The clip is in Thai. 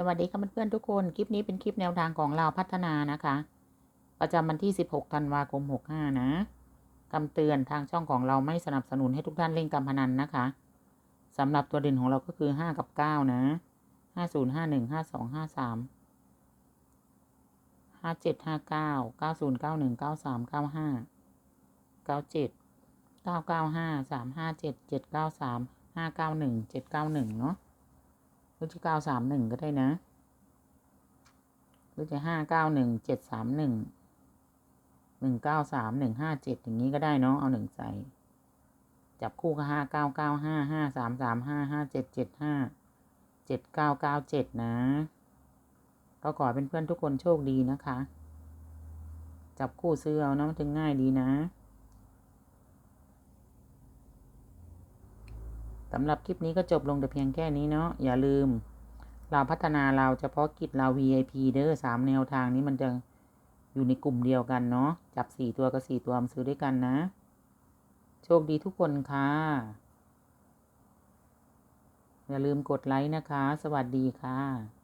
สวัสดีค่ะเพื่อนๆทุกคน คลิปนี้เป็นคลิปแนวทางของเราพัฒนานะคะ ประจำวันที่ 16 ธันวาคม 65 นะคำเตือนทางช่องของเราไม่สนับสนุนให้ทุกท่านเล่นการพนันนะคะสำหรับตัวเด่นของเราก็คือ 5 กับ 9 นะ 50 51 52 53 57 59 90 91 93 95 97 995 357 793 591 791 เนาะ หรือจะเก้าสามหนึ่งก็ได้นะ หรือจะห้าเก้าหนึ่งเจ็ดสามหนึ่งหนึ่งเก้าสามหนึ่งห้าเจ็ดอย่างนี้ก็ได้เนาะเอาหนึ่งใส่จับคู่ก็ห้าเก้าเก้าห้าห้าสามสามห้าห้าเจ็ดเจ็ดห้าเจ็ดเก้าเก้าเจ็ดนะ ก็ขอเป็นเพื่อนทุกคนโชคดีนะคะ จับคู่ซื้อเอานะมันถึงง่ายดีนะ สำหรับคลิปนี้ก็จบลงแต่เพียงแค่นี้เนาะอย่าลืม เราพัฒนาเราเฉพาะกิจเรา VIP เด้อสามแนวทางนี้มันจะอยู่ในกลุ่มเดียวกันเนาะจับสี่ตัวกับสี่ตัวมาซื้อด้วยกันนะ โชคดีทุกคนค่ะ อย่าลืมกดไลค์นะคะ สวัสดีค่ะ